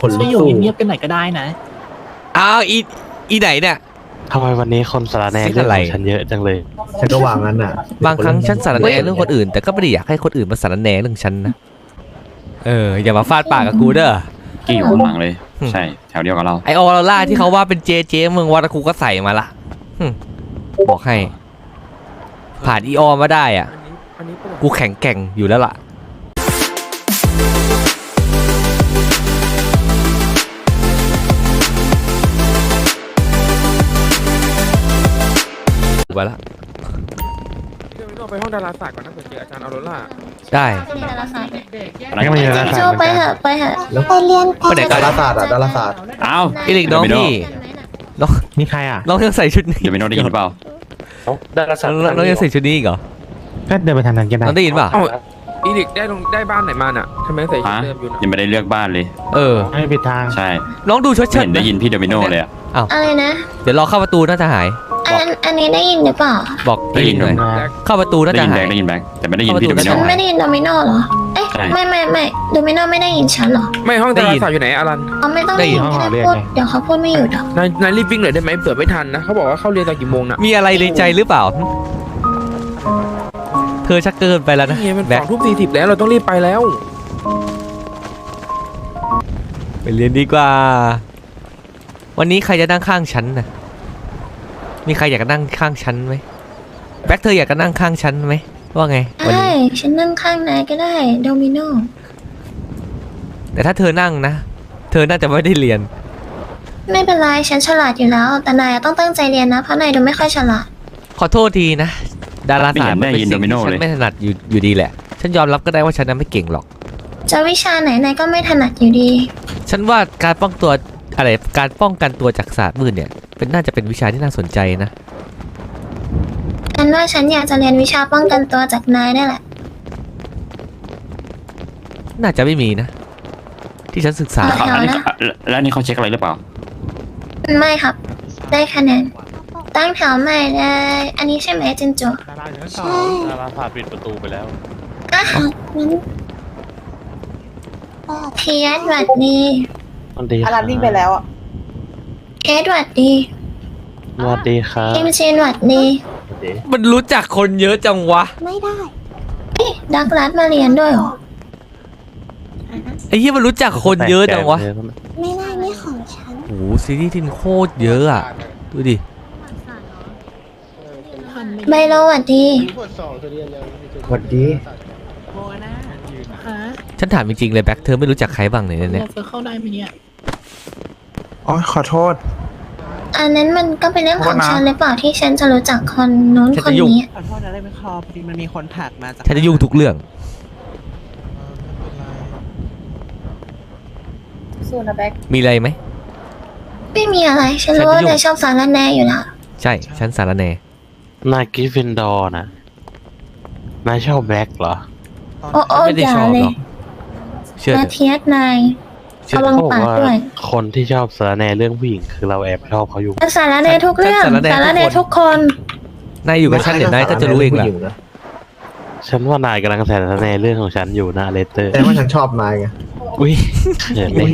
คนช่ลุวยกอยู่สู้เงียบๆกันหน่อยก็ได้นะ อ้าวอีอีไหนเนี่ย ทำไมวันนี้คนสารแหนเสียงเรื่องอะไรของฉันเยอะจังเลย ฉันก็วางงั้นอะบางครั้งฉันสารแหนเรื่องคนอื่น แต่ก็ไม่ได้อยากให้คนอื่นมาสารแหนเรื่องฉันนะเอออย่ามาฟาดปากกับกูเด้อ กี้อยู่ข้างหลังเลย อืม ใช่ แถวเดียวกับเรา ไอออร่าที่เขาว่าเป็นเจเจเมืองวัดกูก็ใส่มาละหึบอกให้ ผ่านอีออมาได้อะ กูแข็งแกร่งอยู่แล้วล่ะ ไปละเดี๋ยวเราไปห้องดาราศาสตร์ก่อนนะเผื่อเจออาจารย์ออโรร่าได้ไปเรียนดาราศาสตร์ไม่มีแล้วโจไปเถอะไปเถอะไปเรียนไปไหนกัดานราศาสตร์อะดาราศาสตร์อ้าวอีลิกน้องพี่น้องนี่ใครอะน้องยังใส่ชุดนี้เดี๋ยวไปโน้ตได้ยินหรือเปล่าดาราศาสตร์น้องน้องยังใส่ชุดนี้อีกเหรอก็เดินไปทางนั้นก็ได้น้องได้ยินเปล่าเอ้าอีลิกได้ลงได้บ้านไหนมาน่ะทำไมใส่ชุดฮะเดิมอยู่น่ะยังไม่ได้เลือกบ้านเลย เออไม่ผิดทาง ใช่น้องดูชดไม่เชิดเห็นได้ยินพี่เดมิโนเลยอะอะไรนะ เดี๋ยวรอเข้าประตูน่าจะหาย อันอันนี้ได้ยินหรือเปล่า บอกได้ยินหน่อยมาเข้าประตูน่าได้จะยินหาแบยงค์ได้ยินแบงค์แต่ไม่ได้ยินเข้าพี่เดประตูมิโน ฉันไม่ได้ยินโดมิโนเหรอ เอ๊ะ ใช่ ไม่ไม่ไม่โดมิโนไม่ได้ยินฉันเหรอไม่ห้องดาราศาสตร์อยู่ไหนอารันเขาไม่ต้องได้ยินก็ได้พูดเดี๋ยวเขาพูดไม่หยุดหรอกนายนายรีบวิ่งเลยได้ไหมเผื่อไม่ทันนะเขาบอกว่าเข้าเรียนตอนกี่โมงน่ะมีอะไรในใจหรือเปล่า เธอชักเกินไปแล้วนะนี่มันแบ็สคองทุ่มสี่สิบแล้วเราต้องรีบไปแล้ว ไปเรียนดีกว่า วันนี้ใครจะนั่งข้างฉันนะ มีใครอยากจะนั่งข้างฉันไหมแบ็คเธออยากจะนั่งข้างฉันไหมว่าไงวันใช่นี้ฉันนั่งข้างนายก็ได้โดมิโนแต่ถ้าเธอนั่งนะ เธอน่าจะไม่ได้เรียน ไม่เป็นไรฉันฉลาดอยู่แล้ว แต่นายต้องตั้งใจเรียนนะ เพราะนายดูไม่ค่อยฉลาด ขอโทษทีนะ ดาราศาสตร์ไม่มันเห็นเป็นได้ยินสิ่งโดมิโนที่ฉัเลยนไม่ถนัดอยู่อยู่ดีแหละ ฉันยอมรับก็ได้ว่าฉันนั้นไม่เก่งหรอก จะวิชาไหนนายก็ไม่ถนัดอยู่ดี ฉันว่าการป้องตัวอะไรการป้องกันตัวจากศาสตร์มืดเนี่ย เป็นน่าจะเป็นวิชาที่น่าสนใจนะ ฉันว่าฉันอยากจะเรียนวิชาป้องกันตัวจากนายได้แหละ น่าจะไม่มีนะ ที่ฉันศึกษาไม่อันนี้เอานะแล้วอันนี้เขาเช็คอะไรหรือเปล่า ไม่ครับ ได้คะแนน ตั้งแถวใหม่เลย อันนี้ใช่ไหมจินโจดาราอยู่ชั้นสองดาราศาสตร์ปิดประตูไปแล้ว อะงั้นเทียสหวัดดีวันดี อารันวิ่งไปแล้วอะ เอสหวัดดีสวัสดีครับคิมชินหวัดดี มันรู้จักคนเยอะจังวะ ไม่ได้เอ๊ะดักรัดมาเรียนด้วยเหรอ ไอ้เหี้ยมันรู้จักคนเยอะจังวะไม่ได้ไม่ของฉัน โอ้โหซีรีส์ที่โคตรเยอะอะ ดูดิ ไบโลหวัดดี สวัสดีโมนะฮะฉันถามจริงๆเลยแบ็คเธอไม่รู้จักใครบ้างเนี่ยในเนี่ย เราจะเข้าได้ไหมเนี่ย อ๋อขอโทษ อันนั้นมันก็เป็นเรื่องของโทษนะฉันหรือเปล่าที่ฉันจะรู้จักคนนู้นฉันคนจะยุ่ง นี้ ขอโทษนะได้ไม่คอพอดีมันมีคนถักมาจาก ฉันจะยุ่งทุกเรื่อง สู้นะแบ็คมีอะไรไหม ไม่มีอะไร ฉันรู้ฉัว่านจะยุ่ง นายชอบสารแหนอยู่แล้วใช่ ฉันสารแหนนายกริฟฟินดอร์นะนายชอบแบ็คเหรอ โอ้โอ้ไม่ได้อย่าชอบเลหรยอก เชื่อนาเถอะเทียสนายเชื่อระเถวังอะเขาบอกปากว่าด้วย คนที่ชอบสารแหนเรื่องผู้หญิงคือเราแอบชอบเขาอยู่ สารแหนทุกเรื่องฉันสารแหน่สารแหนทุทุกกคคน นายอยู่กับฉันเดี๋ยวนายก็จะรู้เองแหละผู้ญินะฉันว่านายกำลังสารแหนเรื่องของฉันอยู่นะเลเตอร์แต่ว่าฉันชอบนายไงอุ้ยเขินเลย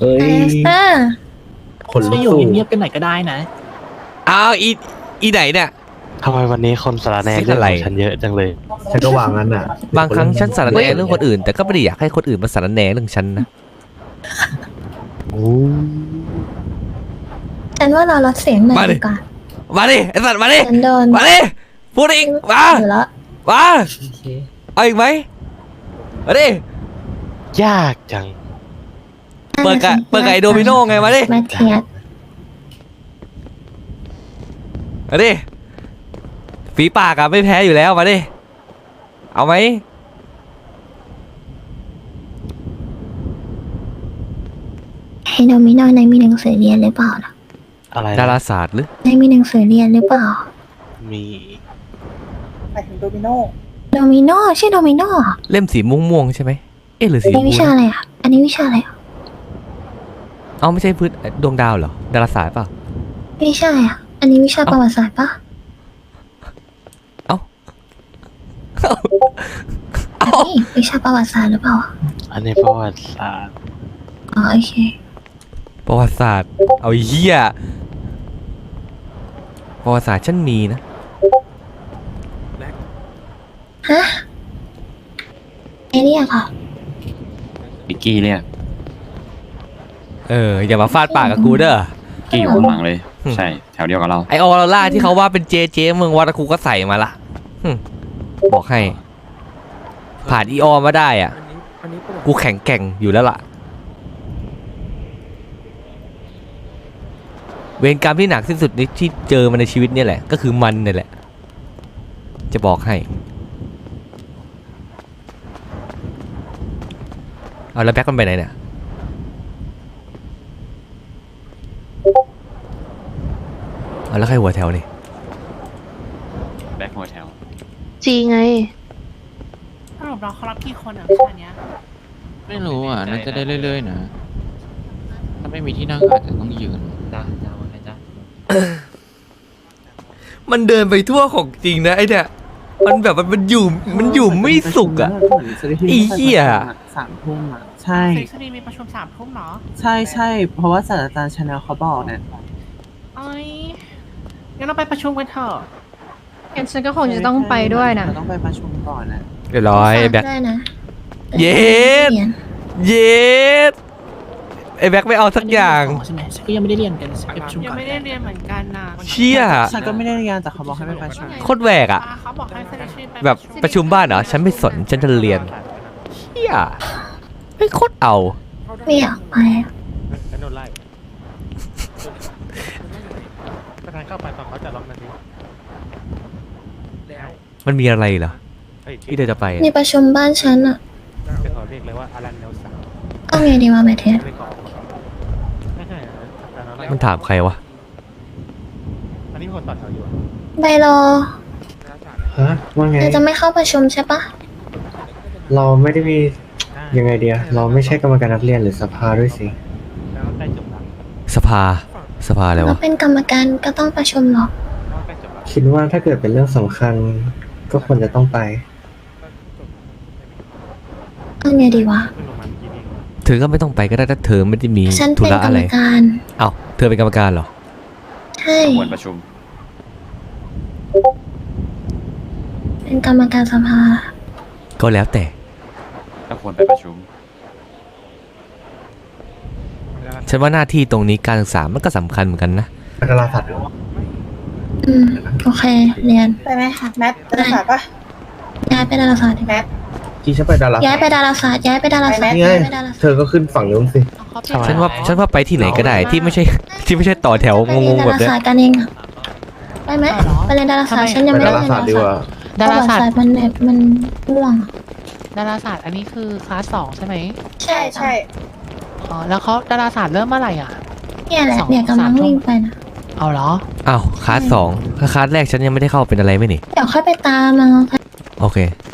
เฮ้ยเออคนช่ลุวยกอยู่สู้เงียบๆกันหน่อยก็ได้นะอ้าวอีอีไหนเนี่ยทำไมวันนี้คนสารแหนเสียงเรื่องอะไรของฉันเยอะจังเลยฉันก็วางงั้นอะ บางครั้งฉันสารแหนเรื่องคนอื่น แต่ก็ไม่ได้อยากให้คนอื่นมาสารแหนเรื่องฉันนะ ฉันว่าเราลดเสียงหน่อมายดิดีกว่ามาดิไอสัตว์มาดิฉันโดนมาดิพูดอีกมาอยู่แล้วมาเอาอีกไหมมาดิยากจัง เปิดกะเปิดกะไอโดมิโนไงมาดิมาเทียสมาดิฝีปากอะไม่แพ้อยู่แล้วมาดิเอาไหม ให้โดมิโนนายมีหนังสือเรียนหรือเปล่าล่ะอะไรนะดาราศาสตร์หรือนายมีหนังสือเรียนหรือเปล่า มีไปถึงโดมิโนโดมิโนใช่โดมิโนเหรอเล่มสีม่วงๆใช่ไหมเอ๊ะหรือสีอันชนี้มวิพูชานะอะไรอะ อันนี้วิชาอะไรอะเอาไม่ใช่พืชดวงดาวเหรอดาราศาสตร์เปล่าวิชาอะไรอะ อันนี้วิชาประวัติศาสตร์ปะเอ้าอันนี้วิชาประวัติศาสตร์หรือเปล่าอะอันนี้ประวัติศาสตร์อ๋อโอเค ประวัติศาสตร์ เอาไอ้เหี้ยประวัติศาสตร์ฉันมีนะ ฮะไอเรียกเหรอบิกกี้เรียกเออ อย่ามาฟาดปากกับกูเด้อ กี้อยู่ข้างหลังเลย อืม ใช่ แถวเดียวกับเรา ไอออร่าที่เขาว่าเป็นเจเจเมืองวัดกูก็ใส่มาละหึบอกให้ ผ่านอีออมาได้อะ อันนี้อันนี้ประวัติกูแข็งแกร่งอยู่แล้วล่ะ เวรกรรมที่หนักที่สุดในที่เจอมาในชีวิตเนี่ยแหละ ก็คือมันเนี่ยแหละ จะบอกให้ เอาแล้วแบ็คมันไปไหนเนี่ยเอาแล้วใครหัวแถวนี่แบ็คโฮเทลจีไงสรุปเราเขารับกี่คนอะวิชาเนี้ยไม่รู้อะน่าจะได้เรื่อยๆนะ ถ้าไม่มีที่นั่งอาจจะต้องยืน มันเดินไปทั่วของจริงนะไอเนี่ย มันแบบมันมันอยู่มันอยู่ไม่สุกอะ ไอ้เหี้ย สามทุ่มอะใช่ เซ็กซ์ดีมีประชุมสามทุ่มเหรอใช่ใช่เพราะว่าศาสตราจารย์ชาแนลเขาบอกเนี่ยเอ้ยงั้นเราไปประชุมกันเถอะงั้นฉันก็คงจะต้องไปด้วยนะเราต้องไปประชุมก่อนนะเรียบร้อยไอ้แบ็คได้นะเย็ดเรียนเย็ด ไอ้แบ็คไม่เอาสักอย่าง ใช่ไหมฉันก็ยังไม่ได้เรียนกันฉันไปประชุมยัก่งอนไม่ได้เรียนเหมือนกันนะเชี่ยฉันก็ไม่ได้เรียนแต่เขาบอกให้ไปประชุมโคตรแหวกอะป้าเขาบอกให้เซ็นชื่อไปแบบประชุมบ้านเหรอ ฉันไม่สน ฉันจะเรียนเชี่ยไม่โคตรเอา ไม่อยากไปอะโดนไล่ประธานเข้าไปตอนเขาจะล็อกนาทีแล้วมันมีอะไรเหรอเฮ้ยที่เธอจะไปอะมีประชุมบ้านฉันอะจะขอเรียกเลยว่าอารันเนลสันเอาไงดีวะแมทเทสไม่ขอไม่ใช่นะอาจารย์อะไร มันถามใครวะ อันนี้คนต่อแถวอยู่อะใบรอฮะว่าไง เธอจะไม่เข้าประชุมใช่ปะเราไม่ได้มียังไงเดียเราไม่ใช่กรรมการนักเรียนหรือสภาด้วยสิ แล้วใกล้จบแล้วสภา สภาอะไรเราวะ เป็นกรรมการก็ต้องประชุมหรอกแล้วใกล้จบแล้วคิดว่าถ้าเกิดเป็นเรื่องสำคัญ ก็ควรจะต้องไป เอาไงดีวะ ขึ้นลงมา เมื่อกี้นี่เธอก็ไม่ต้องไปก็ได้ถ้าเธอไม่ได้มีฉันธุเป็นระกรอะรไรมการเอ้าเธอเป็นกรรมการเหรอ ใช่ควรประชุม เป็นกรรมการสภาก็แล้วแต่ก็ควรไปประชุม ฉันว่าหน้าที่ตรงนี้การศึกษามันก็สำคัญเหมือนกันนะดาราศาสตร์อืมโอเค เรียนไปไหมคะแมทจะฝากปะย้ายไปดาราศาสตร์ดิแมท ที่ฉันไปดาราย้ายไปดาราศาสตร์ย้ายไปดาราศาสตร์นี่ไงย้ายไปดาราศาสตร์เธอก็ขึ้นฝั่งนู้นสิ ฉันว่าฉันว่าไปที่ไหนก็ได้ที่ไม่ใช่ที่ไม่ใช่ต่อแถวไปงเรียนงๆดาแบบราเนี้ยศาสตร์กันเองอะไปไหมไปเรียนดาราศาสตร์ฉันยังไปไม่ได้ดาราเรียนศาสตร์ดีกว่าดาราศาสตร์มันแบบมันม่วงดาราศาสตร์อันนี้คือคลาสสองใช่ไหมใช่ใช่อ๋อแล้วเขาดาราศาสตร์เริ่มเมื่อไหร่อะ เนี่ยแหละสองเนี่ยกำลังสามทุ่ม วิ่งไปนะเอาเหรออ้าวคลาสสองถ้าคลาสแรกฉันยังไม่ได้เข้าเป็นอะไรไหมนี่เดี๋ยวค่อยไปตามมาค่ะโอเคท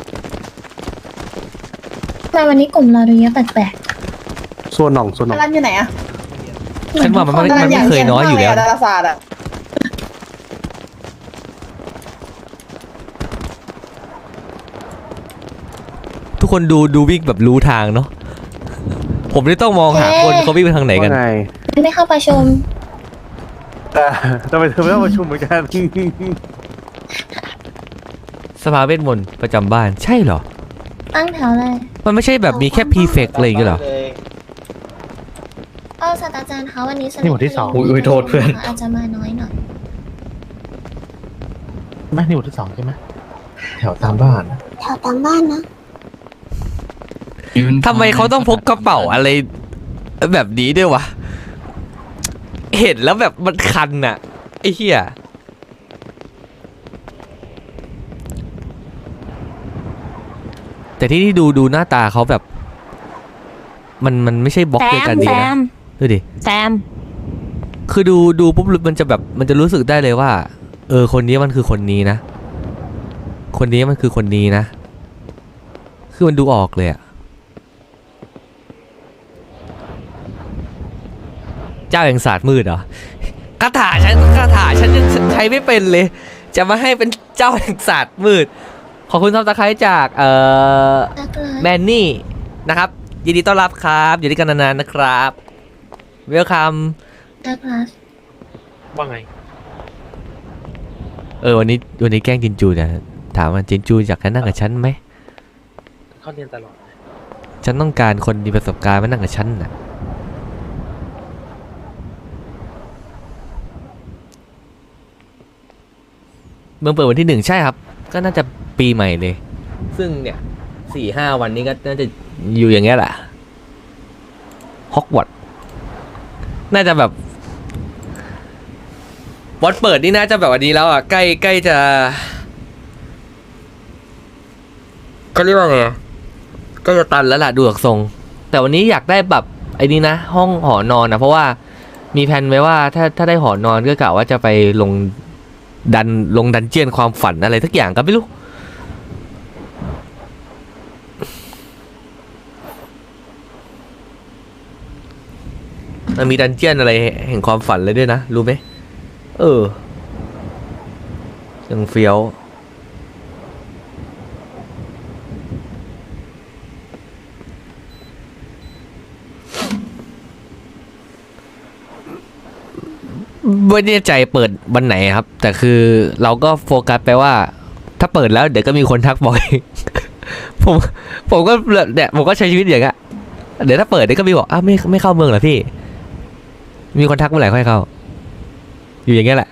ำไม วันนี้กลุ่มเราดูเยอะแปลกส่วนหน่องส่วนหน่องร้านอยู่ไหนอะๆฉันว่ามันไม่มันไม่เคยน้อยอยู่แล้วดาราศาสตร์อะทุกคนดูดูวิ่งแบบรู้ทางเนาะผมไม่ต้องมองหาคนเขาวิ่งไปทางไหนกันไม่เข้าประชุมทำไมเธอไม่ต้องประชุมเหมือนกัน สภาเวทมนต์ประจำบ้านใช่เหรอ ตั้งแถวเลย มันไม่ใช่แบบมีแค่พีเฟกอะไรอย่างเงี้ยเหรอ เออศาสตราจารย์คะวันนี้สนี่หมวดที่สองลิปอุ๊ยโทษเพื่อน อาจจะมาน้อยหน่อยไม่นี่บทที่สองใช่ไหมแถวตามบ้าน แถวตามบ้านนะ ทำไมเขาต้องพกกระเป๋าอะไร แบบนี้ด้วยวะ เห็นแล้วแบบมันคันอะไอ้เหี้ย แต่ที่นี่ดูดูหน้าตาเขาแบบ มันมันไม่ใช่บล็อกเดียวกันดีนะดูดิ แซม คือดูดูปุ๊บมันจะแบบมันจะรู้สึกได้เลยว่า เออ คนนี้มันคือคนนี้นะ คนนี้มันคือคนนี้นะ คือมันดูออกเลยอะเจ้าแห่งศาสตร์มืดเหรอคาถาฉันคาถาฉันยังใช้ไม่เป็นเลย จะมาให้เป็นเจ้าแห่งศาสตร์มืด ขอบคุณซับสไครต์จากเอ่อรักเลยแมนนี่นะครับ ยินดีต้อนรับครับอยู่ด้วยกันนานๆนะครับ เวลคัมได้ครับว่าไง เออวันนี้วันนี้แกล้งจินจูเนี่ยถามว่าจินจูอยากจะนั่งกับฉันไหม เขาเรียนตลอด ฉันต้องการคนมีประสบการณ์มานั่งกับฉันน่ะ เมืองเปิดวันที่หนึ่งใช่ครับ ก็น่าจะปีใหม่เลย ซึ่งเนี่ยสี่ห้าวันนี้ก็น่าจะอยู่อย่างเงี้ยแหละฮอกวอตส์น่าจะแบบวันเปิดนี่น่าจะแบบวันนี้แล้วอะใกล้ใกล้จะเขาเรียกว่าไงอะก็จะตันแล้วล่ะดูจากทรง แต่วันนี้อยากได้แบบไอ้นี่นะ ห้องหอนอนนะเพราะว่ามีแผนไว้ว่าถ้าถ้าได้หอนอนก็กะว่าจะไปลง ดันลงดันเจียนความฝันอะไรทักอย่างก็ไม่รู้ มันมีดันเจียนอะไรแห่งความฝันเลยด้วยนะ รู้ไหม เออยังเฟี้ยว ไม่แน่ใจเปิดวันไหนครับ แต่คือเราก็โฟกัสไปว่า ถ้าเปิดแล้วเดี๋ยวก็มีคนทักบ่อย ผมผมก็เนี่ยผมก็ใช้ชีวิตอย่างเงี้ยเดี๋ยวถ้าเปิดเดี๋ยวก็มีบอกอ้าวไม่ไม่เข้าเมืองเหรอพี่ มีคนทักเมื่อไหร่ค่อยเข้า อยู่อย่างเงี้ยแหละ